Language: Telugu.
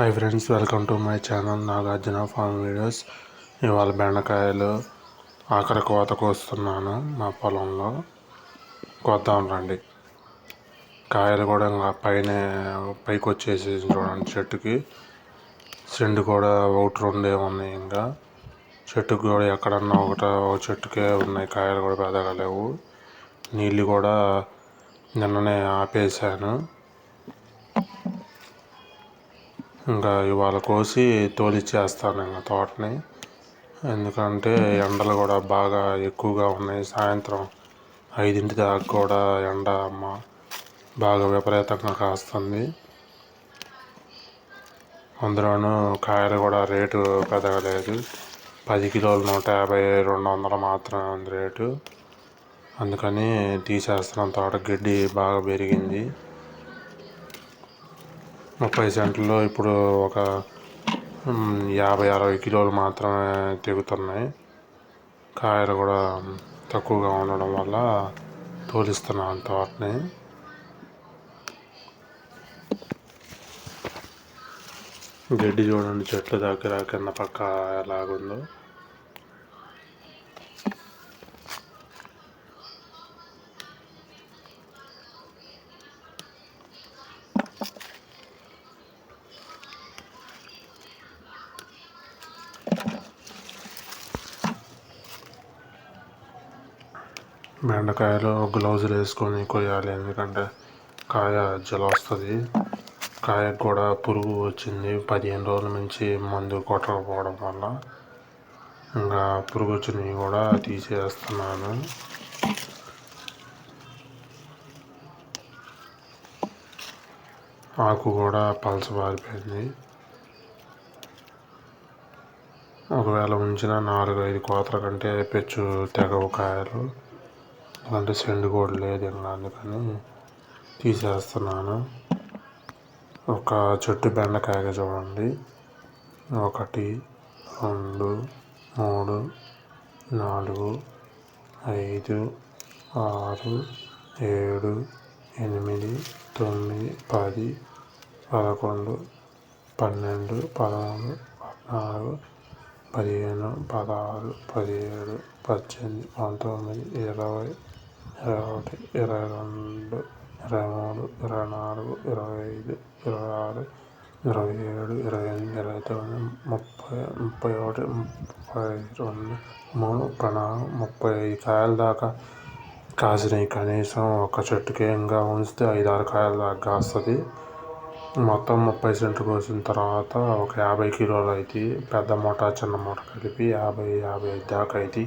Hi friends welcome to my channel Nagarjuna farm videos ఇవాళ బెండకాయలు ఆఖరి కోత కోస్తున్నాను మా పొలంలో. కోద్దాం రండి. కాయలు కూడా ఇంకా పైన పైకి వచ్చేసి చూడండి చెట్టుకి. చెండు కూడా ఒకటి రెండే ఉన్నాయి ఇంకా. చెట్టుకు కూడా ఎక్కడన్నా ఒకట ఒక చెట్టుకే ఉన్నాయి కాయలు కూడా పెద్దగా లేవు. నీళ్ళు కూడా నిన్ననే ఆపేసాను ఇంకా ఇవాళ కోసి తోలిచ్చేస్తాను ఇంకా తోటని. ఎందుకంటే ఎండలు కూడా బాగా ఎక్కువగా ఉన్నాయి. సాయంత్రం ఐదింటి దాకా కూడా ఎండ మా బాగా విపరీతంగా కాస్తుంది. అందులోనూ కాయలు కూడా రేటు పెద్దగా లేదు పది కిలోలు నూట యాభై రెండు వందలు మాత్రమే ఉంది రేటు. అందుకని తీసేస్తున్నాం. తోట గడ్డి బాగా పెరిగింది. ముప్పై సెంట్లలో ఇప్పుడు ఒక యాభై అరవై కిలోలు మాత్రమే తెగుతున్నాయి. కాయలు కూడా తక్కువగా ఉండడం వల్ల తోలిస్తున్నాను తోటని గడ్డి చూడండి చెట్ల దగ్గర కింద పక్క ఎలాగుందో. బెండకాయలు గ్లౌజులు వేసుకొని కొయ్యాలి. ఎందుకంటే కాయ జల వస్తుంది. కాయకు కూడా పురుగు వచ్చింది. పదిహేను రోజుల నుంచి మందు కొట్టకపోవడం వల్ల ఇంకా పురుగు వచ్చినవి కూడా తీసేస్తున్నాను. ఆకు కూడా పలసబారిపోయింది ఒకవేళ ఉంచిన నాలుగు ఐదు కోతల కంటే పెచ్చు తెగవు కాయలు. అంటే సెండ్ కూడా లేదు ఇంకా అందుకని తీసేస్తున్నాను. ఒక చెట్టు బెండకాయ చూడండి. ఒకటి రెండు మూడు నాలుగు ఐదు ఆరు ఏడు ఎనిమిది తొమ్మిది పది పదకొండు పన్నెండు పదమూడు పద్నాలుగు పదిహేను పదహారు పదిహేడు పద్దెనిమిది పంతొమ్మిది ఇరవై ఇరవై ఒకటి ఇరవై రెండు ఇరవై మూడు ఇరవై నాలుగు ఇరవై ఐదు ఇరవై ఆరు ఇరవై ఏడు ఇరవై ఎనిమిది ఇరవై తొమ్మిది ముప్పై ముప్పై ఒకటి ముప్పై రెండు మూడు ముప్పై నాలుగు ముప్పై ఐదు కాయల దాకా. కాసినాయి కనీసం ఒక చెట్టుకి ఇంకా ఉంచితే ఐదు ఆరు కాయల దాకా కాస్తుంది. మొత్తం ముప్పై సెంట్లు కోసిన తర్వాత ఒక యాభై కిలోలు అవుతాయి పెద్ద మూట చిన్న మూట కలిపి యాభై యాభై ఐదు దాకా అవుతాయి